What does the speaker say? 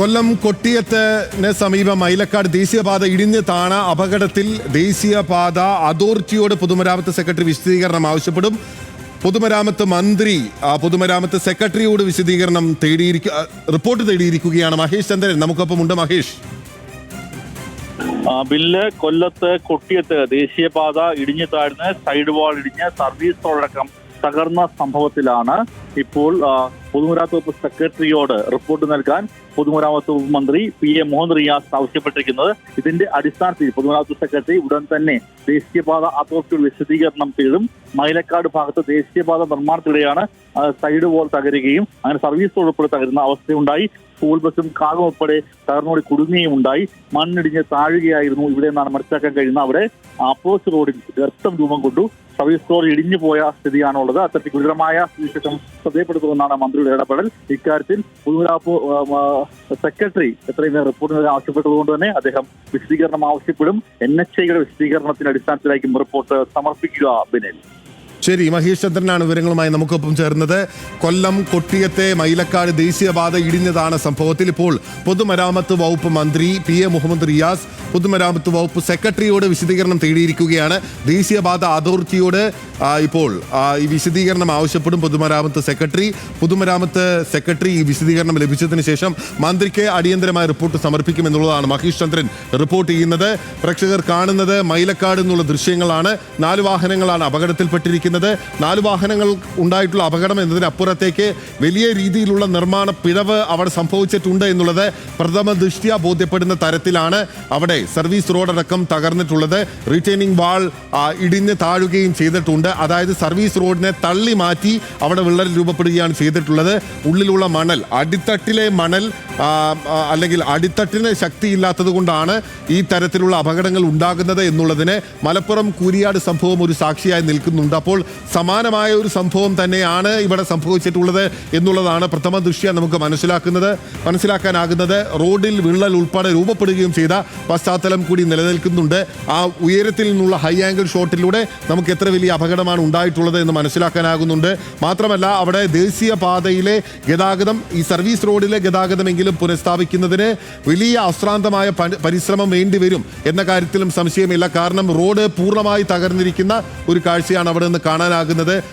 കൊല്ലം കൊട്ടിയത്തിന് സമീപം മൈലക്കാട് ദേശീയപാത ഇടിഞ്ഞ് താണ അപകടത്തിൽ ദേശീയപാത അതോറിറ്റിയോട് പൊതുമരാമത്ത് സെക്രട്ടറി വിശദീകരണം ആവശ്യപ്പെടും. പൊതുമരാമത്ത് മന്ത്രി ആ, പൊതുമരാമത്ത് സെക്രട്ടറിയോട് വിശദീകരണം തേടിയിരിക്കുക റിപ്പോർട്ട് തേടിയിരിക്കുകയാണ് മഹേഷ് ചന്ദ്രൻ. നമുക്കൊപ്പം ഉണ്ട് മഹേഷ്. ബില്ല് കൊല്ലത്ത് കൊട്ടിയത്ത് ദേശീയപാത ഇടിഞ്ഞു താഴ്ന്ന് സൈഡ് വാൾ ഇടിഞ്ഞ് സർവീസ് റോഡടക്കം തകർന്ന സംഭവത്തിലാണ് ഇപ്പോൾ പൊതുമരാമത്ത് വകുപ്പ് സെക്രട്ടറിയോട് റിപ്പോർട്ട് നൽകാൻ പൊതുമരാമത്ത് വകുപ്പ് മന്ത്രി പി എ മോഹൻ റിയാസ് ആവശ്യപ്പെട്ടിരിക്കുന്നത്. ഇതിന്റെ അടിസ്ഥാനത്തിൽ പൊതുമരാമത്ത് സെക്രട്ടറി ഉടൻ തന്നെ ദേശീയപാത അതോറിറ്റിയുടെ വിശദീകരണം തേടും. മൈലക്കാട് ഭാഗത്ത് ദേശീയപാത നിർമ്മാണത്തിനിടെയാണ് സൈഡ് വോൾ തകരുകയും അങ്ങനെ സർവീസ് ഉൾപ്പെടെ തകരുന്ന അവസ്ഥയുണ്ടായി. സ്കൂൾ ബസ്സും കാറും ഉൾപ്പെടെ തകർന്നോടി കുടുങ്ങുകയും ഉണ്ടായി. മണ്ണിടിഞ്ഞ് താഴുകയായിരുന്നു ഇവിടെ നിന്നാണ് മനസ്സിലാക്കാൻ കഴിയുന്നത്. അവിടെ അപ്രോച്ച് റോഡിൽ ഗർത്തം രൂപം കൊണ്ടു സർവീസ് റോഡ് ഇടിഞ്ഞു പോയ സ്ഥിതിയാണുള്ളത്. അത്തരത്തിൽ ഗുരുതരമായ സ്ഥിതിവിശേഷം ശ്രദ്ധയപ്പെടുത്തുമെന്നാണ് മന്ത്രിയുടെ ഇടപെടൽ. ഇക്കാര്യത്തിൽ പൊതുമരാപ്പ് സെക്രട്ടറി എത്രയും വേഗം റിപ്പോർട്ട് നൽകാൻ ആവശ്യപ്പെട്ടതുകൊണ്ട് തന്നെ അദ്ദേഹം വിശദീകരണം ആവശ്യപ്പെടും. എൻ എച്ച് ഐയുടെ വിശദീകരണത്തിന്റെ അടിസ്ഥാനത്തിലായിരിക്കും റിപ്പോർട്ട് സമർപ്പിക്കുക ബിനിൽ. ശരി മഹേഷ് ചന്ദ്രനാണ് വിവരങ്ങളുമായി നമുക്കൊപ്പം ചേർന്നത്. കൊല്ലം കൊട്ടിയത്തെ മൈലക്കാട് ദേശീയപാത ഇടിഞ്ഞതാണ് സംഭവത്തിൽ ഇപ്പോൾ പൊതുമരാമത്ത് വകുപ്പ് മന്ത്രി പി എ മുഹമ്മദ് റിയാസ് പൊതുമരാമത്ത് വകുപ്പ് സെക്രട്ടറിയോട് വിശദീകരണം തേടിയിരിക്കുകയാണ്. ദേശീയപാത അതോറിറ്റിയോട് ഇപ്പോൾ ഈ വിശദീകരണം ആവശ്യപ്പെടും പൊതുമരാമത്ത് സെക്രട്ടറി. പൊതുമരാമത്ത് സെക്രട്ടറി ഈ വിശദീകരണം ലഭിച്ചതിന് ശേഷം മന്ത്രിക്ക് അടിയന്തരമായ റിപ്പോർട്ട് സമർപ്പിക്കുമെന്നുള്ളതാണ് മഹേഷ് ചന്ദ്രൻ റിപ്പോർട്ട് ചെയ്യുന്നത്. പ്രേക്ഷകർ കാണുന്നത് മൈലക്കാട് എന്നുള്ള ദൃശ്യങ്ങളാണ്. നാല് വാഹനങ്ങളാണ് അപകടത്തിൽപ്പെട്ടിരിക്കുന്നത്. നാല് വാഹനങ്ങൾ ഉണ്ടായിട്ടുള്ള അപകടം എന്നതിനപ്പുറത്തേക്ക് വലിയ രീതിയിലുള്ള നിർമ്മാണ പിഴവ് അവിടെ സംഭവിച്ചിട്ടുണ്ട് എന്നുള്ളത് പ്രഥമ ദൃഷ്ട്യാ ബോധ്യപ്പെടുന്ന തരത്തിലാണ് അവിടെ സർവീസ് റോഡടക്കം തകർന്നിട്ടുള്ളത്. റീറ്റെയിനിങ് വാൾ ഇടിഞ്ഞ് താഴുകയും ചെയ്തിട്ടുണ്ട്. അതായത് സർവീസ് റോഡിനെ തള്ളി മാറ്റി അവിടെ വിള്ളൽ രൂപപ്പെടുകയാണ് ചെയ്തിട്ടുള്ളത്. ഉള്ളിലുള്ള മണൽ അടിത്തട്ടിലെ മണൽ അല്ലെങ്കിൽ അടിത്തട്ടിന് ശക്തിയില്ലാത്തത് കൊണ്ടാണ് ഈ തരത്തിലുള്ള അപകടങ്ങൾ ഉണ്ടാകുന്നത് എന്നുള്ളതിന് മലപ്പുറം കൂരിയാട് സംഭവം ഒരു സാക്ഷിയായി നിൽക്കുന്നുണ്ട്. അപ്പോൾ സമാനമായ ഒരു സംഭവം തന്നെയാണ് ഇവിടെ സംഭവിച്ചിട്ടുള്ളത് എന്നുള്ളതാണ് പ്രഥമ ദൃഷ്ട്യ നമുക്ക് മനസ്സിലാക്കുന്നത്. മനസ്സിലാക്കാനാകുന്നത് റോഡിൽ വിള്ളൽ ഉൾപ്പെടെ രൂപപ്പെടുകയും ചെയ്ത പശ്ചാത്തലം കൂടി നിലനിൽക്കുന്നുണ്ട്. ആ ഉയരത്തിൽ നിന്നുള്ള ഹൈ ആംഗിൾ ഷോട്ടിലൂടെ നമുക്ക് എത്ര വലിയ അപകടമാണ് ഉണ്ടായിട്ടുള്ളത് എന്ന് മനസ്സിലാക്കാനാകുന്നുണ്ട്. മാത്രമല്ല അവിടെ ദേശീയ പാതയിലെ ഗതാഗതം ഈ സർവീസ് റോഡിലെ ഗതാഗതമെങ്കിലും പുനഃസ്ഥാപിക്കുന്നതിന് വലിയ അശ്രാന്തമായ പരിശ്രമം വേണ്ടിവരും എന്ന കാര്യത്തിലും സംശയമില്ല. കാരണം റോഡ് പൂർണമായി തകർന്നിരിക്കുന്ന ഒരു കാഴ്ചയാണ് അവിടെ നിന്ന് കാണാനാകുന്നത്.